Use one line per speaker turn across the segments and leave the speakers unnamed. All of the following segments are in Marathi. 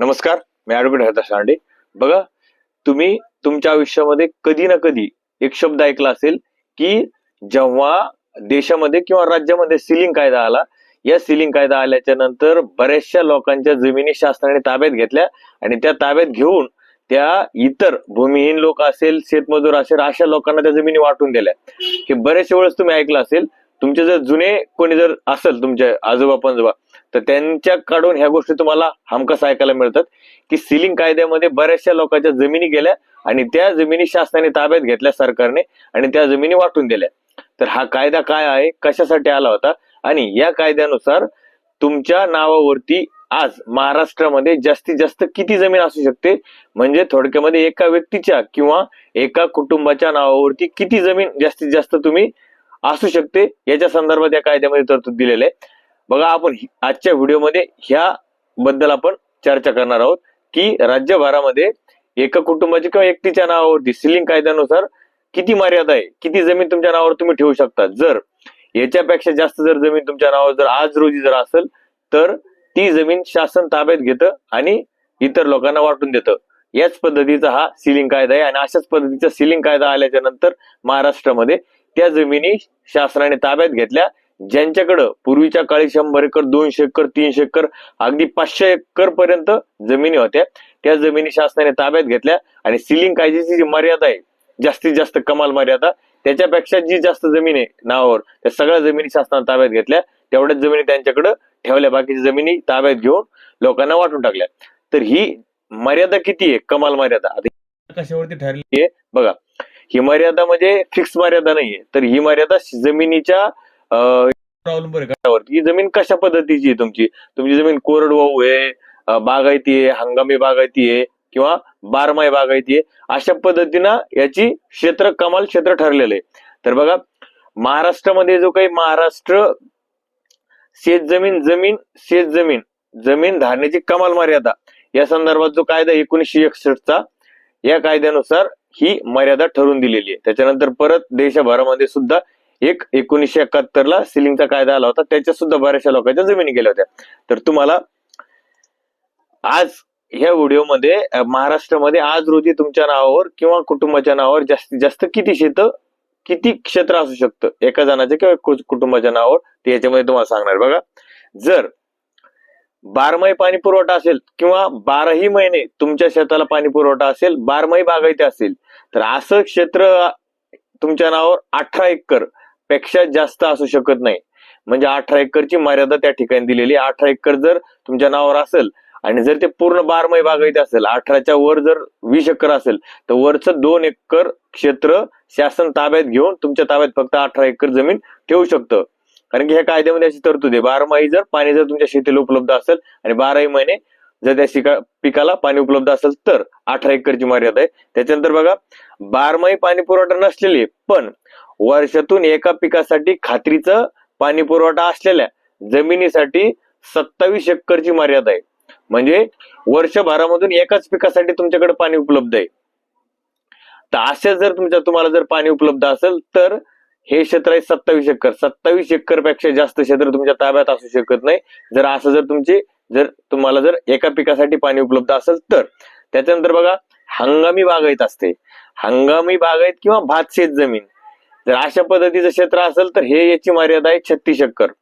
नमस्कार मी ऍडव्होकेट हरदास शांडे. बघा तुम्ही तुमच्या आयुष्यामध्ये कधी ना कधी एक शब्द ऐकला असेल की जेव्हा देशामध्ये किंवा राज्यामध्ये सिलिंग कायदा आला या सिलिंग कायदा आल्याच्यानंतर बऱ्याचशा लोकांच्या जमिनी शासनाने ताब्यात घेतल्या आणि त्या ताब्यात घेऊन त्या इतर भूमिहीन लोक असेल शेतमजूर असेल अशा लोकांना त्या जमिनी वाटून दिल्या. हे बरेचशे वेळेस तुम्ही ऐकलं असेल. तुमचे जर जुने कोणी जर असेल तुमचे आजोबा पंजोबा तर त्यांच्याकडून ह्या गोष्टी तुम्हाला हमखास ऐकायला मिळतात की सिलिंग कायद्यामध्ये बऱ्याचशा लोकांच्या जमिनी गेल्या आणि त्या जमिनी शासनाने ताब्यात घेतल्या सरकारने आणि त्या जमिनी वाटून दिल्या. तर हा कायदा काय आहे? कशासाठी आला होता? आणि या कायद्यानुसार तुमच्या नावावरती आज महाराष्ट्रामध्ये जास्तीत जास्त किती जमीन असू शकते? म्हणजे थोडक्यामध्ये एका व्यक्तीच्या किंवा एका कुटुंबाच्या नावावरती किती जमीन जास्तीत जास्त तुम्ही असू शकते? याच्या संदर्भात या कायद्यामध्ये तरतूद दिलेले आहे. बघा आपण आजच्या व्हिडिओमध्ये ह्या बद्दल आपण चर्चा करणार आहोत की राज्यभरामध्ये एका कुटुंबाची किंवा व्यक्तीच्या नावावरती सिलिंग कायद्यानुसार किती मर्यादा आहे किती जमीन तुमच्या नावावर तुम्ही ठेवू शकता. जर याच्यापेक्षा जास्त जर जमीन तुमच्या नावावर जर आज रोजी जर असेल तर ती जमीन शासन ताब्यात घेतं आणि इतर लोकांना वाटून देतं. याच पद्धतीचा हा सिलिंग कायदा आहे आणि अशाच पद्धतीचा सिलिंग कायदा आल्याच्यानंतर महाराष्ट्रामध्ये त्या जमिनी शासनाने ताब्यात घेतल्या ज्यांच्याकडं पूर्वीच्या काळी शंभर एकर दोनशे एकर तीनशे एकर अगदी पाचशे एकर पर्यंत जमिनी होत्या. त्या जमिनी शासनाने ताब्यात घेतल्या आणि सिलिंग कायद्याची जी मर्यादा आहे जास्तीत जास्त कमाल मर्यादा त्याच्यापेक्षा जी जास्त जमीन आहे नावावर त्या सगळ्या जमिनी शासनाने ताब्यात घेतल्या. तेवढ्याच जमिनी त्यांच्याकडे ठेवल्या बाकीच्या जमिनी ताब्यात घेऊन लोकांना वाटून टाकल्या. तर ही मर्यादा किती आहे? कमाल मर्यादा. कशावरती ठरली? आहे बघा ही मर्यादा म्हणजे फिक्स मर्यादा नाहीये. तर ही मर्यादा जमिनीच्या अवलंबून आहे ही जमीन कशा पद्धतीची आहे तुमची? तुमची जमीन कोरडवाहू आहे बागायती आहे हंगामी बागायती आहे किंवा बारमाही बागायती आहे अशा पद्धतीनं याची क्षेत्र कमाल क्षेत्र ठरलेलं आहे. तर बघा महाराष्ट्रामध्ये जो काही महाराष्ट्र शेत जमीन जमीन शेत जमीन जमीन धारण्याची कमाल मर्यादा या संदर्भात जो कायदा एकोणीसशे एकसष्टचा या कायद्यानुसार ही मर्यादा ठरवून दिलेली आहे. त्याच्यानंतर परत देशभरामध्ये सुद्धा एक एकोणीसशे एकाहत्तर ला सिलिंगचा कायदा आला होता त्याच्या सुद्धा बऱ्याचशा लोकांच्या जमिनी गेल्या होत्या. तर तुम्हाला आज ह्या व्हिडिओमध्ये महाराष्ट्रामध्ये आज रोजी तुमच्या नावावर किंवा कुटुंबाच्या नावावर जास्तीत जास्त किती शेत किती क्षेत्र असू शकतं? एका जणाच्या किंवा कुटुंबाच्या नावावर? ते याच्यामध्ये तुम्हाला सांगणार. बघा जर बारमाही पाणी पुरवठा असेल किंवा बाराही महिने तुमच्या शेताला पाणी पुरवठा असेल बारमाही बागायती असेल तर असं क्षेत्र तुमच्या नावावर अठरा एकर पेक्षा जास्त असू शकत नाही. म्हणजे अठरा एकरची मर्यादा त्या ठिकाणी दिलेली आहे. अठरा एकर जर तुमच्या नावावर असेल आणि जर ते पूर्ण बारमाही बागायती असेल अठराच्या वर जर वीस एकर असेल तर वरचं दोन एकर क्षेत्र शासन ताब्यात घेऊन तुमच्या ताब्यात फक्त अठरा एकर जमीन ठेवू शकतं. कारण की ह्या कायद्यामध्ये अशी तरतूद आहे. बारमाही जर पाणी जर तुमच्या शेतीला उपलब्ध असेल आणि बाराही महिने जर त्या शिका पिकाला पाणी उपलब्ध असेल तर अठरा एकरची मर्यादा आहे. त्याच्यानंतर बघा बारमाही पाणी पुरवठा नसलेली पण वर्षातून एका पिकासाठी खात्रीचं पाणी पुरवठा असलेल्या जमिनीसाठी सत्तावीस एक्करची मर्यादा आहे. म्हणजे वर्षभरामधून एकाच पिकासाठी तुमच्याकडे पाणी उपलब्ध आहे. तर अशा जर तुमच्या तुम्हाला जर पाणी उपलब्ध असेल तर हे क्षेत्र आहे सत्तावीस एकर. सत्तावीस एकरपेक्षा जास्त क्षेत्र तुमच्या ताब्यात असू शकत नाही. जर असं जर तुमचे जर तुम्हाला जर एका पिकासाठी पाणी उपलब्ध असेल तर. त्याच्यानंतर बघा हंगामी बागायत असते. हंगामी बागायत किंवा भात शेत जमीन. जर अशा पद्धतीचं क्षेत्र असेल तर हे याची मर्यादा आहे छत्तीस एकर.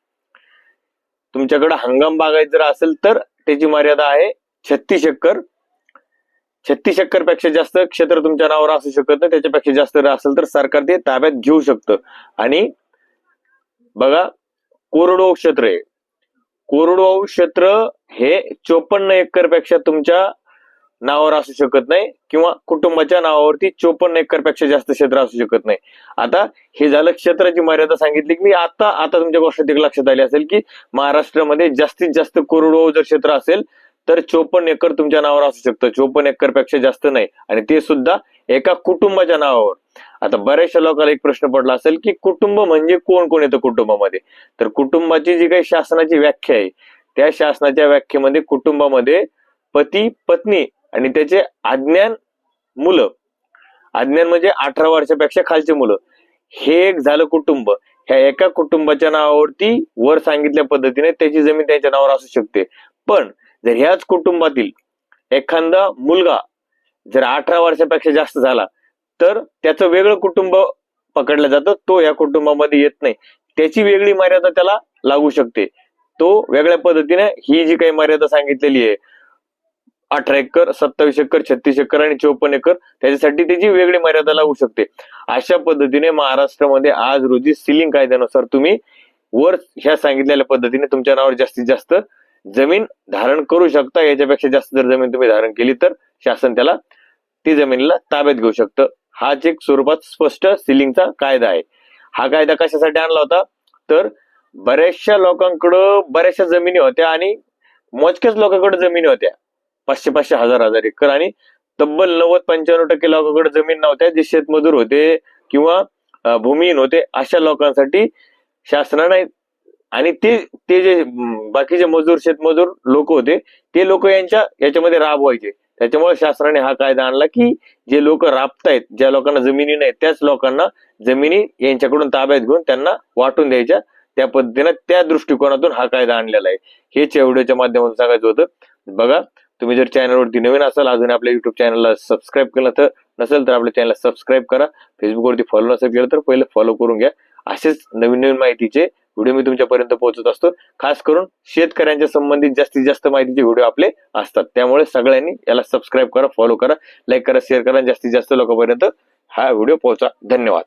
तुमच्याकडे हंगाम बागायत जर असेल तर त्याची मर्यादा आहे छत्तीस एकर. छत्तीस एकरपेक्षा जास्त क्षेत्र तुमच्या नावावर असू शकत नाही त्याच्यापेक्षा जास्त असेल तर सरकार ते ताब्यात घेऊ शकतं. आणि बघा कोरडवाहू क्षेत्र आहे. कोरडवाहू क्षेत्र हे चोपन्न एकरपेक्षा तुमच्या नावावर असू शकत नाही किंवा कुटुंबाच्या नावावरती चोपन्न एकरपेक्षा जास्त क्षेत्र असू शकत नाही. आता हे झालं क्षेत्राची मर्यादा सांगितली की मी आता आता तुमच्या गोष्टीत एक लक्षात आली असेल की महाराष्ट्रामध्ये जास्तीत जास्त कोरडवाहू जर क्षेत्र असेल तर चोपन्न एकर तुमच्या नावावर असू शकतं. चोपन्न एकरपेक्षा जास्त नाही. आणि ते सुद्धा एका कुटुंबाच्या नावावर. आता बऱ्याचशा लोकांना एक प्रश्न पडला असेल की कुटुंब म्हणजे कोण कोण येतं कुटुंबामध्ये? तर कुटुंबाची जी काही शासनाची व्याख्या आहे त्या शासनाच्या व्याख्येमध्ये कुटुंबामध्ये पती पत्नी आणि त्याचे अज्ञान मुलं अज्ञान म्हणजे अठरा वर्षापेक्षा खालचे मुलं. हे एक झालं कुटुंब. ह्या एका कुटुंबाच्या नावावरती वर सांगितल्या पद्धतीने त्याची जमीन त्यांच्या नावावर असू शकते. पण जर ह्याच कुटुंबातील एखादा मुलगा जर अठरा वर्षापेक्षा जास्त झाला तर त्याचं वेगळं कुटुंब पकडलं जातं. तो या कुटुंबामध्ये येत नाही. त्याची वेगळी मर्यादा त्याला लागू शकते. तो वेगळ्या पद्धतीने ही जी काही मर्यादा सांगितलेली आहे अठरा एकर सत्तावीस एकर छत्तीस एकर आणि चौपन्न एकर त्याच्यासाठी त्याची वेगळी मर्यादा लागू शकते. अशा पद्धतीने महाराष्ट्रामध्ये आज रोजी सिलिंग कायद्यानुसार तुम्ही वर ह्या सांगितलेल्या पद्धतीने तुमच्या नावावर जास्तीत जास्त जमीन धारण करू शकता. याच्यापेक्षा जास्त जर जमीन तुम्ही धारण केली तर शासन त्याला ती जमिनीला ताब्यात घेऊ शकतं. हाच एक स्वरूपात स्पष्ट सिलिंगचा कायदा आहे. हा कायदा कशासाठी आणला होता? तर बऱ्याचशा लोकांकडं बऱ्याचशा जमिनी होत्या आणि मोजक्याच लोकांकडे जमिनी होत्या. पाचशे पाचशे हजार हजार एकर आणि तब्बल नव्वद पंच्याण्णव टक्के लोकांकडे जमीन नव्हत्या जे शेतमजूर होते किंवा भूमिहीन होते अशा लोकांसाठी शासनाने आणि ते ते जे बाकीचे मजूर शेतमजूर लोक होते ते लोक यांच्या याच्यामध्ये राबवायचे. त्याच्यामुळे शासनाने हा कायदा आणला की जे लोक राबतायत ज्या लोकांना जमिनी नाही त्याच लोकांना जमिनी यांच्याकडून ताब्यात घेऊन त्यांना वाटून द्यायच्या. त्या पद्धतीने त्या दृष्टिकोनातून हा कायदा आणलेला आहे. हेच या व्हिडिओच्या माध्यमातून सांगायचं होतं. बघा तुम्ही जर चॅनलवरती नवीन असाल अजून आपल्या युट्यूब चॅनलला सबस्क्राईब केलं तर नसेल तर आपल्या चॅनलला सबस्क्राईब करा. फेसबुकवरती फॉलो नसेल केलं तर पहिले फॉलो करून घ्या. असेच नवीन नवीन माहितीचे व्हिडिओ मी तुमच्यापर्यंत पोहोचत असतो. खास करून शेतकऱ्यांच्या संबंधित जास्तीत जास्त माहितीचे व्हिडिओ आपले असतात. त्यामुळे सगळ्यांनी याला सबस्क्राईब करा फॉलो करा लाईक करा शेअर करा जास्तीत जास्त लोकांपर्यंत हा व्हिडिओ पोहोचा. धन्यवाद.